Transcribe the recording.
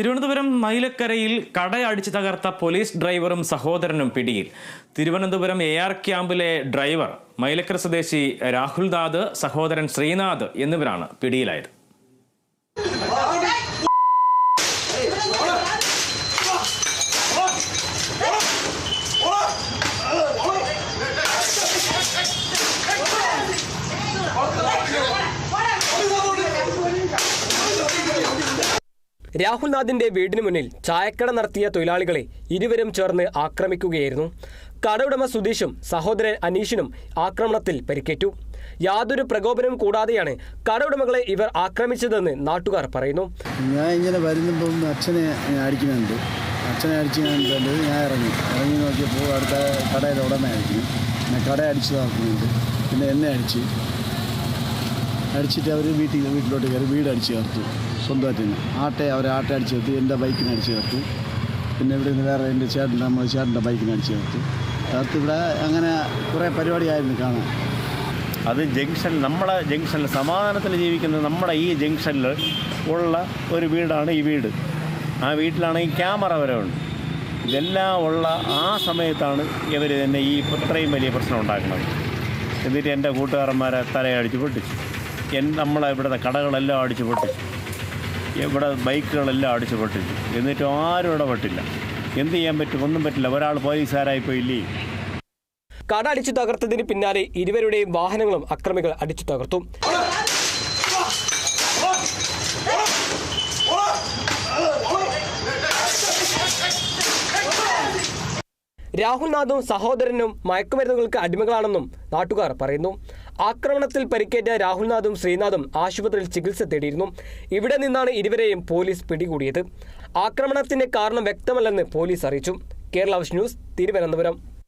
തിരുവനന്തപുരം മൈലക്കരയിൽ കടയടിച്ച് തകർത്ത പോലീസ് ഡ്രൈവറും സഹോദരനും പിടിയിൽ. തിരുവനന്തപുരം എ ആർ ക്യാമ്പിലെ ഡ്രൈവർ മൈലക്കര സ്വദേശി രാഹുൽ ദാദ് സഹോദരൻ ശ്രീനാഥ് എന്നിവരാണ് പിടിയിലായത്. രാഹുൽനാഥിന്റെ വീടിന് മുന്നിൽ ചായക്കട നടത്തിയ തൊഴിലാളികളെ ഇരുവരും ചേർന്ന് ആക്രമിക്കുകയായിരുന്നു. കടയുടമ സുധീഷും സഹോദരൻ അനീഷിനും ആക്രമണത്തിൽ പരിക്കേറ്റു. യാതൊരു പ്രകോപനവും കൂടാതെയാണ് കടയുടമകളെ ഇവർ ആക്രമിച്ചതെന്ന് നാട്ടുകാർ പറയുന്നു. ഞാൻ ഇങ്ങനെ വരുമ്പം അച്ഛനെ അടിക്കുന്നുണ്ട്. അച്ഛനെ അടിച്ചുണ്ട് ഞാൻ ഇറങ്ങി. ഇറങ്ങി നോക്കിയപ്പോൾ അടുത്ത കടയിൽ ഉടമ അടിക്കുന്നു പിന്നെ കട അടിച്ചു പിന്നെ എന്നെ അടിച്ച്. അടിച്ചിട്ട് അവർ വീട്ടിൽ വീട്ടിലോട്ട് കയറി വീട് അടിച്ചു ചേർത്തു സ്വന്തമായിട്ട് തന്നെ. ആട്ടെ അവർ ആട്ടെ അടിച്ചു നിർത്തി. എന്റെ ബൈക്കിനെ അടിച്ചു നിർത്തി. പിന്നെ ഇവിടെ നിന്ന് വേറെ എന്റെ ചേട്ടന്റെ നമ്മൾ ചേട്ടന്റെ ബൈക്കിനെ അടിച്ചു നിർത്തി. അടുത്ത് ഇവിടെ അങ്ങനെ കുറേ പരിപാടിയായിരുന്നു കാണാൻ. അത് ജംഗ്ഷൻ നമ്മുടെ ജംഗ്ഷനിൽ സമാധാനത്തിൽ ജീവിക്കുന്ന നമ്മുടെ ഈ ജംഗ്ഷനിൽ ഉള്ള ഒരു വീടാണ് ഈ വീട്. ആ വീട്ടിലാണെങ്കിൽ ക്യാമറ വരെ ഉണ്ട്. ഇതെല്ലാം ഉള്ള ആ സമയത്താണ് ഇവർ തന്നെ ഈ ഇത്രയും വലിയ പ്രശ്നം ഉണ്ടാക്കുന്നത്. എന്നിട്ട് എന്റെ കൂട്ടുകാരന്മാരെ തലയടിച്ച് പൊട്ടിച്ചു. എൻ നമ്മളെ ഇവിടുത്തെ കടകളെല്ലാം അടിച്ച് പൊട്ടിച്ചു. ഇവിടെ ബൈക്കുകളെല്ലാം അടിച്ചു പൊട്ടിച്ചു. എന്നിട്ടും ആരും ഇടപെട്ടില്ല എന്ത് ചെയ്യാൻ പറ്റും? ഒന്നും പറ്റില്ല. ഒരാൾ പോലീസുകാരായി പോയില്ലേ കട അടിച്ചു തകർത്തതിന് പിന്നാലെ ഇരുവരുടെയും വാഹനങ്ങളും അക്രമികൾ അടിച്ചു തകർത്തു. രാഹുൽനാഥും സഹോദരനും മയക്കുമരുന്നുകൾക്ക് അടിമകളാണെന്നും നാട്ടുകാർ പറയുന്നു. ആക്രമണത്തിൽ പരിക്കേറ്റ രാഹുൽനാഥും ശ്രീനാഥും ആശുപത്രിയിൽ ചികിത്സ തേടിയിരുന്നു. ഇവിടെ നിന്നാണ് ഇരുവരെയും പോലീസ് പിടികൂടിയത്. ആക്രമണത്തിന്റെ കാരണം വ്യക്തമല്ലെന്ന് പോലീസ് അറിയിച്ചു. കേരള ന്യൂസ് തിരുവനന്തപുരം.